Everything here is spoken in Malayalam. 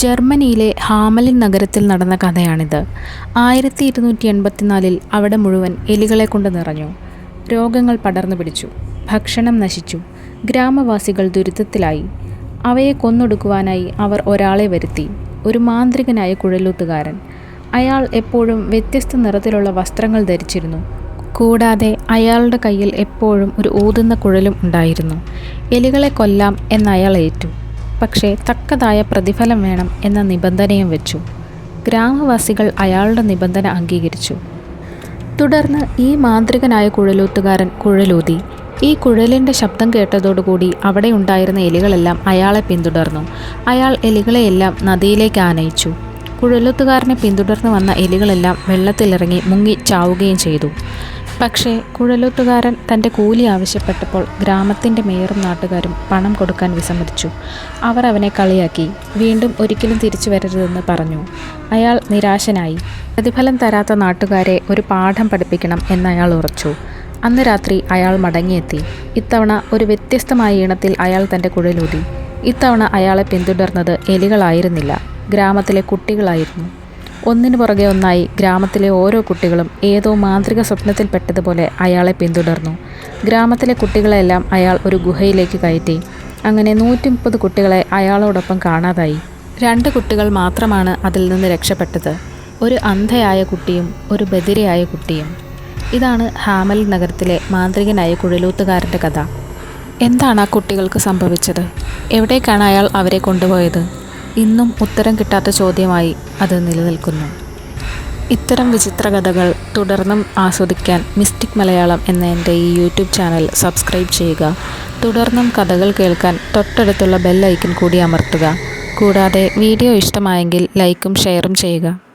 ജർമ്മനിയിലെ ഹാമലിൻ നഗരത്തിൽ നടന്ന കഥയാണിത്. ആയിരത്തി ഇരുന്നൂറ്റി എൺപത്തിനാലിൽ അവിടെ മുഴുവൻ എലികളെ കൊണ്ട് നിറഞ്ഞു. രോഗങ്ങൾ പടർന്നു പിടിച്ചു. ഭക്ഷണം നശിച്ചു. ഗ്രാമവാസികൾ ദുരിതത്തിലായി. അവയെ കൊന്നൊടുക്കുവാനായി അവർ ഒരാളെ വരുത്തി. ഒരു മാന്ത്രികനായ കുഴലൂത്തുകാരൻ. അയാൾ എപ്പോഴും വ്യത്യസ്ത നിറത്തിലുള്ള വസ്ത്രങ്ങൾ ധരിച്ചിരുന്നു. കൂടാതെ അയാളുടെ കയ്യിൽ എപ്പോഴും ഒരു ഊതുന്ന കുഴലും ഉണ്ടായിരുന്നു. എലികളെ കൊല്ലാം എന്നയാൾ ഏറ്റു. പക്ഷേ തക്കതായ പ്രതിഫലം വേണം എന്ന നിബന്ധനയും വെച്ചു. ഗ്രാമവാസികൾ അയാളുടെ നിബന്ധന അംഗീകരിച്ചു. തുടർന്ന് ഈ മാന്ത്രികനായ കുഴലൂത്തുകാരൻ കുഴലൂതി ഈ കുഴലിന്റെ ശബ്ദം കേട്ടതോടുകൂടി അവിടെ ഉണ്ടായിരുന്ന എലികളെല്ലാം അയാളെ പിന്തുടർന്നു. അയാൾ എലികളെയെല്ലാം നദിയിലേക്ക് ആനയിച്ചു. കുഴലൂത്തുകാരനെ പിന്തുടർന്ന് വന്ന എലികളെല്ലാം വെള്ളത്തിലിറങ്ങി മുങ്ങി ചാവുകയും ചെയ്തു. പക്ഷേ കുഴലൂത്തുകാരൻ തന്റെ കൂലി ആവശ്യപ്പെട്ടപ്പോൾ ഗ്രാമത്തിന്റെ മേയറും നാട്ടുകാരും പണം കൊടുക്കാൻ വിസമ്മതിച്ചു. അവർ അവനെ കളിയാക്കി. വീണ്ടും ഒരിക്കലും തിരിച്ചു വരരുതെന്ന് പറഞ്ഞു. അയാൾ നിരാശനായി. പ്രതിഫലം തരാത്ത നാട്ടുകാരെ ഒരു പാഠം പഠിപ്പിക്കണം എന്ന് അയാൾ ഉറച്ചു. അന്ന് രാത്രി അയാൾ മടങ്ങിയെത്തി. ഇത്തവണ ഒരു വ്യത്യസ്തമായ ഇനത്തിൽ അയാൾ തന്റെ കുഴലൂതി. ഇത്തവണ അയാളെ പിന്തുടർന്നത് എലികളായിരുന്നില്ല. ഗ്രാമത്തിലെ കുട്ടികളായിരുന്നു. ഒന്നിനു പുറകെ ഒന്നായി ഗ്രാമത്തിലെ ഓരോ കുട്ടികളും ഏതോ മാന്ത്രിക സ്വപ്നത്തിൽപ്പെട്ടതുപോലെ അയാളെ പിന്തുടർന്നു. ഗ്രാമത്തിലെ കുട്ടികളെല്ലാം അയാൾ ഒരു ഗുഹയിലേക്ക് കയറ്റി. അങ്ങനെ നൂറ്റി മുപ്പത് കുട്ടികളെ അയാളോടൊപ്പം കാണാതായി. രണ്ട് കുട്ടികൾ മാത്രമാണ് അതിൽ നിന്ന് രക്ഷപ്പെട്ടത്. ഒരു അന്ധയായ കുട്ടിയും ഒരു ബദിരയായ കുട്ടിയും. ഇതാണ് ഹാമൽ നഗരത്തിലെ മാന്ത്രികനായ കുഴലൂത്തുകാരന്റെ കഥ. എന്താണ് ആ കുട്ടികൾക്ക് സംഭവിച്ചത്? എവിടേക്കാണ് അയാൾ അവരെ കൊണ്ടുപോയത്? ഇന്നും ഉത്തരം കിട്ടാത്ത ചോദ്യമായി അത് നിലനിൽക്കുന്നു. ഇത്തരം വിചിത്ര കഥകൾ തുടർന്നും ആസ്വദിക്കാൻ മിസ്റ്റിക് മലയാളം എന്ന എന്റെ ഈ യൂട്യൂബ് ചാനൽ സബ്സ്ക്രൈബ് ചെയ്യുക. തുടർന്നും കഥകൾ കേൾക്കാൻ തൊട്ടടുത്തുള്ള ബെൽ ഐക്കൺ കൂടി അമർത്തുക. കൂടാതെ വീഡിയോ ഇഷ്ടമായെങ്കിൽ ലൈക്കും ഷെയറും ചെയ്യുക.